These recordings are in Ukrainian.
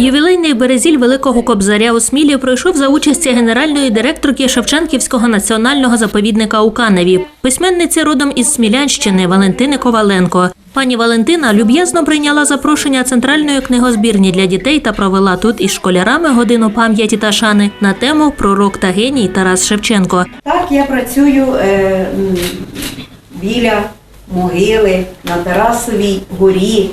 Ювілейний березіль Великого Кобзаря у Смілі пройшов за участі генеральної директорки Шевченківського національного заповідника у Каневі, письменниці родом із Смілянщини Валентини Коваленко. Пані Валентина люб'язно прийняла запрошення центральної книгозбірні для дітей та провела тут із школярами годину пам'яті та шани на тему Пророк та геній Тарас Шевченко. Так, я працюю е, біля могили на Тарасовій горі,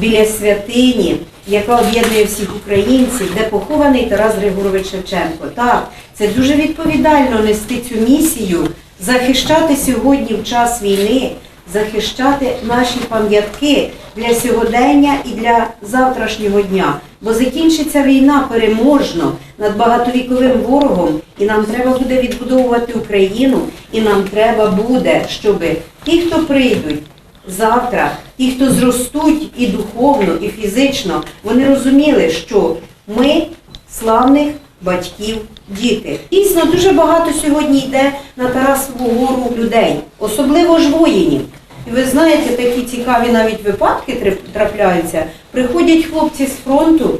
біля святині, яка об'єднує всіх українців, де похований Тарас Григорович Шевченко. Так, це дуже відповідально нести цю місію, захищати сьогодні в час війни, захищати наші пам'ятки для сьогодення і для завтрашнього дня. Бо закінчиться війна переможно над багатовіковим ворогом, і нам треба буде відбудовувати Україну, і нам треба буде, щоб ті, хто прийдуть завтра, ті, хто зростуть і духовно, і фізично, вони розуміли, що ми славних батьків діти. Дійсно, дуже багато сьогодні йде на Тарасову гору людей, особливо ж воїнів. І ви знаєте, такі цікаві навіть випадки трапляються. Приходять хлопці з фронту,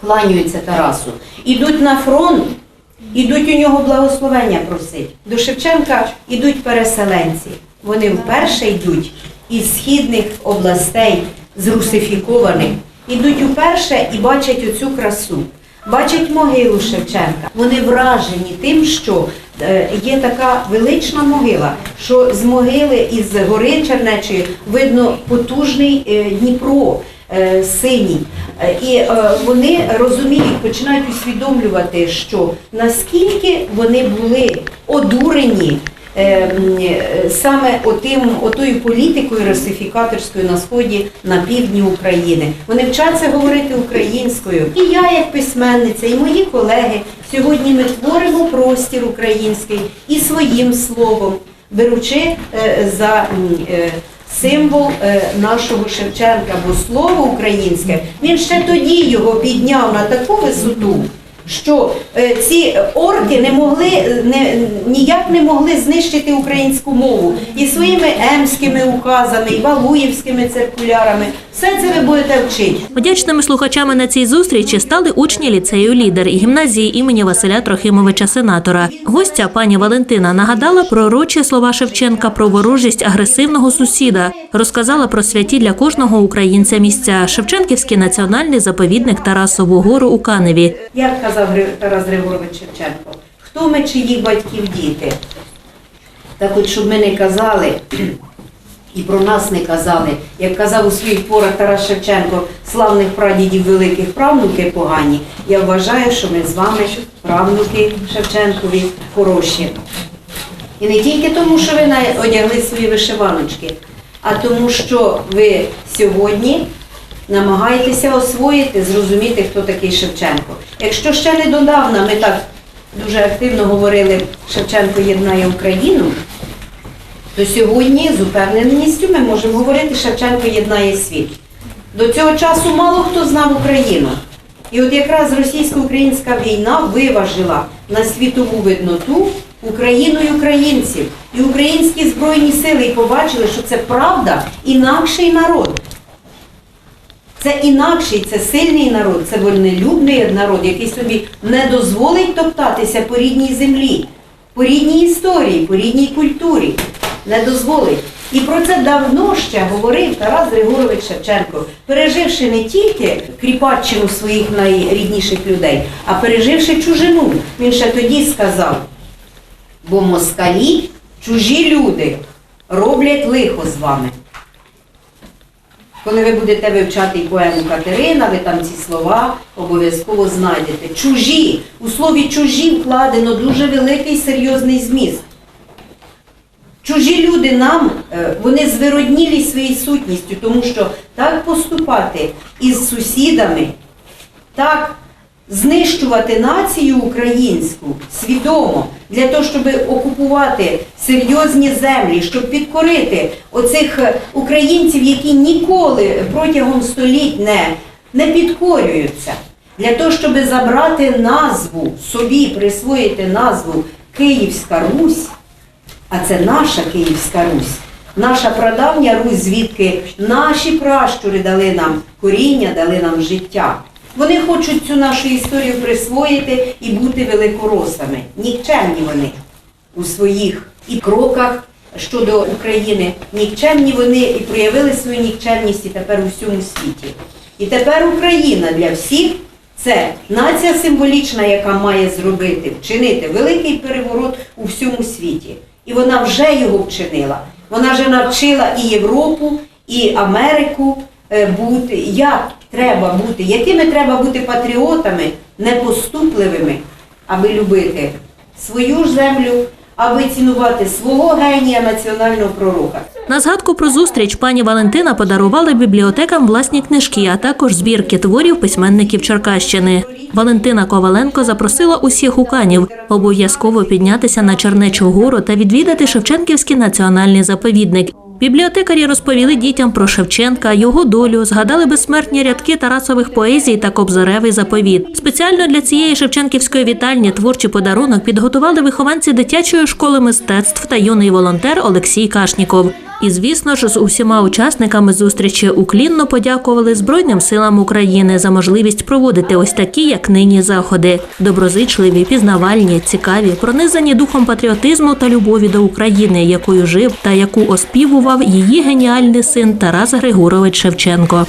кланяються Тарасу, ідуть на фронт, ідуть у нього благословення просить. До Шевченка ідуть переселенці. Вони вперше йдуть із східних областей, зрусифікованих. Ідуть уперше і бачать оцю красу. Бачать могилу Шевченка. Вони вражені тим, що е, є така велична могила, що з могили із гори Чернечої видно потужний е, Дніпро е, синій. І вони розуміють, починають усвідомлювати, що наскільки вони були одурені саме отим, отою політикою русифікаторською на сході на півдні України. Вони вчаться говорити українською. І я, як письменниця, і мої колеги сьогодні ми творимо простір український і своїм словом, беручи е, за е, символ е, нашого Шевченка, бо слово українське він ще тоді його підняв на таку висоту. Що е, ці орки не могли е, не, ніяк не могли знищити українську мову і своїми емськими указами, і валуївськими циркулярами. Все це ви будете вчити. Вдячними слухачами на цій зустрічі стали учні ліцею лідер і гімназії імені Василя Трохимовича Сенатора. Гостя пані Валентина нагадала пророчі слова Шевченка про ворожість агресивного сусіда, розказала про святі для кожного українця місця Шевченківський національний заповідник Тарасову гору у Каневі. Як казав Тарас Григорович Шевченко, хто ми чиїх батьків діти? Так от, щоб ми не казали, і про нас не казали, як казав у своїх порах Тарас Шевченко, славних прадідів великих правнуки погані, я вважаю, що ми з вами правнуки Шевченкові хороші. І не тільки тому, що ви одягли свої вишиваночки, а тому, що ви сьогодні намагаєтеся освоїти, зрозуміти, хто такий Шевченко. Якщо ще недонавна ми так дуже активно говорили, Шевченко єднає Україну, то сьогодні з упевненістю ми можемо говорити, Шевченко єднає світ. До цього часу мало хто знав Україну. І от якраз російсько-українська війна виважила на світову видноту Україну і українців. І українські збройні сили побачили, що це правда інакший народ. Це інакший, це сильний народ, це вольнолюбний народ, який собі не дозволить топтатися по рідній землі, по рідній історії, по рідній культурі. Не дозволить. І про це давно ще говорив Тарас Григорович Шевченко, переживши не тільки кріпаччину своїх найрідніших людей, а переживши чужину. Він ще тоді сказав, бо москалі, чужі люди, роблять лихо з вами. Коли ви будете вивчати поему Катерина, ви там ці слова обов'язково знайдете. Чужі. У слові чужі вкладено дуже великий серйозний зміст. Чужі люди нам, е, вони звироднілі своєю сутністю, тому що так поступати із сусідами, так знищувати націю українську свідомо для того, щоб окупувати серйозні землі, щоб підкорити оцих е, українців, які ніколи протягом століть не, не підкорюються. Для того, щоб забрати назву собі, присвоїти назву Київська Русь, а це наша Київська Русь, наша прадавня Русь, звідки наші пращури дали нам коріння, дали нам життя. Вони хочуть цю нашу історію присвоїти і бути великоросами. Нікчемні вони у своїх і кроках щодо України. Нікчемні вони і проявили свою нікчемність і тепер у всьому світі. І тепер Україна для всіх це нація символічна, яка має зробити, вчинити великий переворот у всьому світі. І вона вже його вчинила. Вона вже навчила і Європу, і Америку е, бути, як треба бути, якими треба бути патріотами, непоступливими, аби любити свою ж землю, аби цінувати свого генія національного пророка. На згадку про зустріч пані Валентина подарувала бібліотекам власні книжки, а також збірки творів письменників Черкащини. Валентина Коваленко запросила усіх уканів обов'язково піднятися на Чернечу гору та відвідати Шевченківський національний заповідник. Бібліотекарі розповіли дітям про Шевченка, його долю, згадали безсмертні рядки Тарасових поезій та Кобзаревий заповіт. Спеціально для цієї Шевченківської вітальні творчий подарунок підготували вихованці дитячої школи мистецтв та юний волонтер Олексій Кашніков. І, звісно ж, з усіма учасниками зустрічі уклінно подякували Збройним силам України за можливість проводити ось такі, як нині, заходи. Доброзичливі, пізнавальні, цікаві, пронизані духом патріотизму та любові до України, якою жив та яку оспівував її геніальний син Тарас Григорович Шевченко.